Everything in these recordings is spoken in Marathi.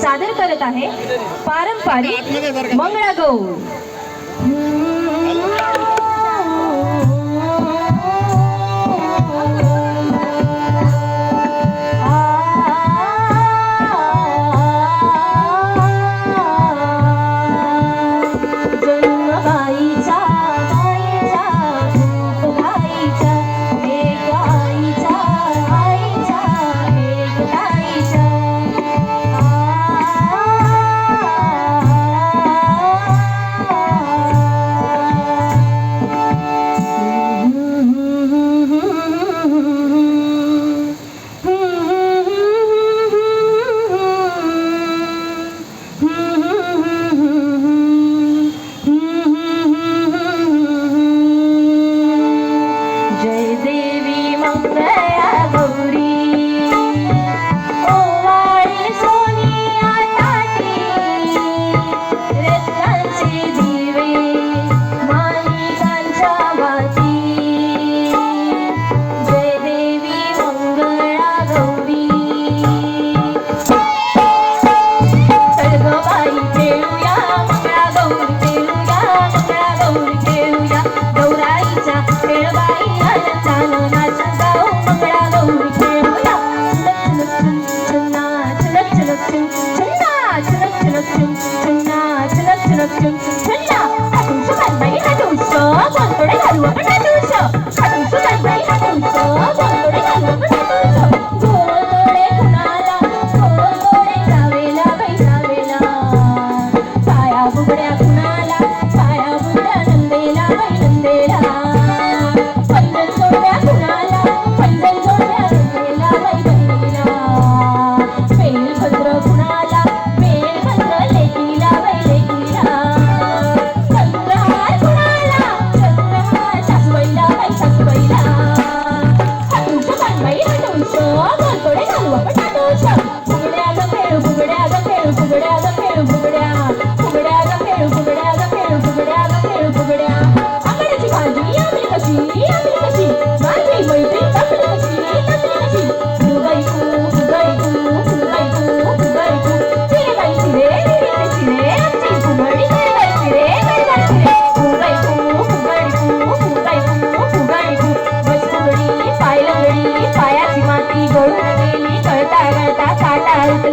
सादर करत आहे पारंपरिक मंगळागौर. Vem a guria 那都是真真真呐，他就没来就是，滚犊子他就是没他就是，他就是。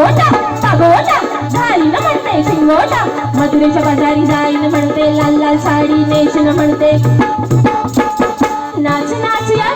शिंगोटा सागोटा घालीन म्हणते शिंगोटा मधुरेच्या बाजारी जाईन म्हणते लाल लाल साडी नेसन म्हणते. नाच नाच या